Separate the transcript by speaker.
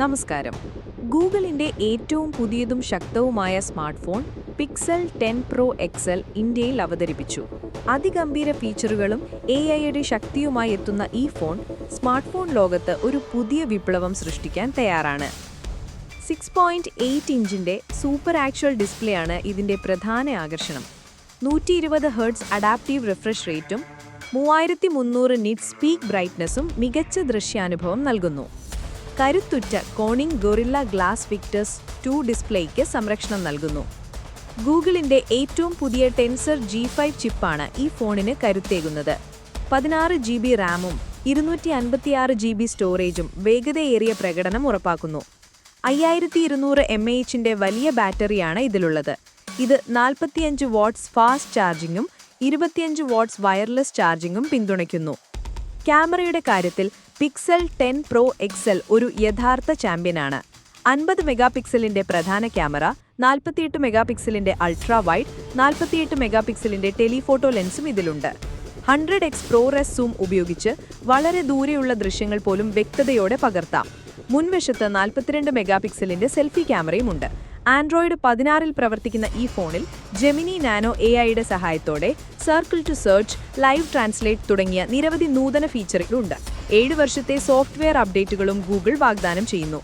Speaker 1: നമസ്കാരം. ഗൂഗിളിന്റെ ഏറ്റവും പുതിയതും ശക്തവുമായ smart phone Pixel ten Pro XL ഇന്ത്യയിൽ അവതരിപ്പിച്ചു. അതിഗംഭീര ഫീച്ചറുകളും എ ഐയുടെ ശക്തിയുമായി എത്തുന്ന ഈ ഫോൺ സ്മാർട്ട് ഫോൺ ലോകത്ത് ഒരു പുതിയ വിപ്ലവം സൃഷ്ടിക്കാൻ തയ്യാറാണ്. സിക്സ് പോയിന്റ് എയ്റ്റ് ഇഞ്ചിന്റെ സൂപ്പർ ആക്ച്വൽ ഡിസ്പ്ലേ ആണ് ഇതിന്റെ പ്രധാന ആകർഷണം. നൂറ്റി ഇരുപത് ഹെർട്സ് അഡാപ്റ്റീവ് റിഫ്രഷ് റേറ്റും മൂവായിരത്തി മുന്നൂറ് നിറ്റ് സ്പീക്ക് ബ്രൈറ്റ്നസും മികച്ച ദൃശ്യാനുഭവം നൽകുന്നു. കരുത്തുറ്റ Corning Gorilla glass Victus two ഡിസ്പ്ലേയ്ക്ക് സംരക്ഷണം നൽകുന്നു. ഗൂഗിളിന്റെ ഏറ്റവും പുതിയ ടെൻസർ ജി ഫൈവ് ചിപ്പാണ് ഈ ഫോണിന് കരുത്തേകുന്നത്. പതിനാറ് ജി ബി റാമും ഇരുന്നൂറ്റി അൻപത്തിയാറ് ജി ബി സ്റ്റോറേജും വേഗതയേറിയ പ്രകടനം ഉറപ്പാക്കുന്നു. അയ്യായിരത്തി ഇരുന്നൂറ് എം എ എച്ചിന്റെ വലിയ ബാറ്ററിയാണ് ഇതിലുള്ളത്. ഇത് നാൽപ്പത്തിയഞ്ച് വാട്ട്സ് ഫാസ്റ്റ് ചാർജിങ്ങും ഇരുപത്തിയഞ്ച് വാട്ട്സ് വയർലെസ് ചാർജിങ്ങും പിന്തുണയ്ക്കുന്നു. ക്യാമറയുടെ കാര്യത്തിൽ പിക്സൽ ടെൻ പ്രോ എക്സൽ ഒരു യഥാർത്ഥ ചാമ്പ്യനാണ്. അൻപത് മെഗാ പിക്സലിന്റെ പ്രധാന ക്യാമറ നാൽപ്പത്തിയെട്ട് മെഗാ പിക്സലിന്റെ അൾട്രാ വൈഡ് നാൽപ്പത്തിയെട്ട് മെഗാ പിക്സലിന്റെ ടെലിഫോട്ടോ ലെൻസും ഇതിലുണ്ട്. Hundred X Pro Res zoom ഉപയോഗിച്ച് വളരെ ദൂരെയുള്ള ദൃശ്യങ്ങൾ പോലും വ്യക്തതയോടെ പകർത്താം. മുൻവശത്ത് നാൽപ്പത്തിരണ്ട് മെഗാ പിക്സലിന്റെ സെൽഫി ക്യാമറയുമുണ്ട്. ആൻഡ്രോയിഡ് പതിനാറിൽ പ്രവർത്തിക്കുന്ന ഈ ഫോണിൽ ജെമിനി നാനോ എ ഐയുടെ സഹായത്തോടെ circle to search live translate തുടങ്ങിയ നിരവധി നൂതന ഫീച്ചറുകളുണ്ട് ഏഴ് വർഷത്തെ സോഫ്റ്റ്വെയർ അപ്ഡേറ്റുകളും ഗൂഗിൾ വാഗ്ദാനം ചെയ്യുന്നു.